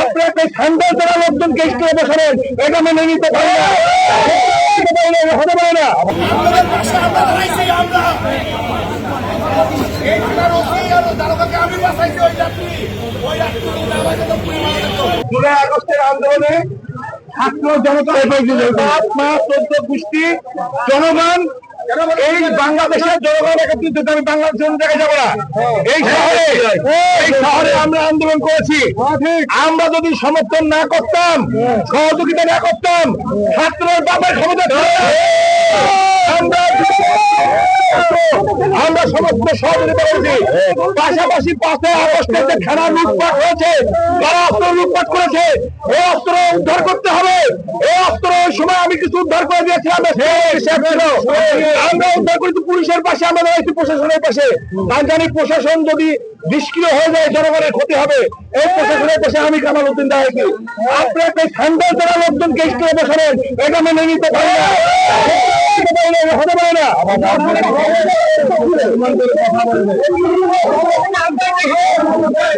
আপনি একটা স্যান্ডেল তোলা লোকজনকে স্কুলে বসাবেন। এটা মেনে নিতে পারি হতে পারে না, হতে পারে জুলাই আগস্টের আন্দোলনে ছাত্র জনতা গোষ্ঠী জনগণ এই বাংলাদেশের জনগণ একত্রিত হতে আমি বাংলাদেশের জায়গায় যাব না। এই শহরে এই শহরে আমরা আন্দোলন করেছি। আমরা যদি সমর্থন না করতাম, সহযোগিতা না করতাম, ছাত্রের বাবার ক্ষমতা আমরা আমরা সমস্ত সহযোগিতা করেছি। পাশাপাশি পাশে আগস্টের যে খেলা লুটপাট হয়েছে, তারা অস্ত্র লুটপাট করেছে। এই অস্ত্র উদ্ধার করতে হবে। এই আমি কিছু উদ্ধার করে দিয়েছিলাম আমরা উদ্ধার করেছি পুলিশের পাশে আমরা দাঁড়াইছি প্রশাসনের পাশে। জানি প্রশাসন যদি নিষ্ক্রিয় হয়ে যায় জনগণের ক্ষতি হবে। এই প্রশাসনের পাশে আমি কামাল উদ্দিন দাঁড়াইছি আপনি একটা স্যান্ডেল তোলা লোকজনকে স্কুলে বসাবেন। এটা মেনে নিতে পারি না। পারে না, হতে পারে না। কথা বলবে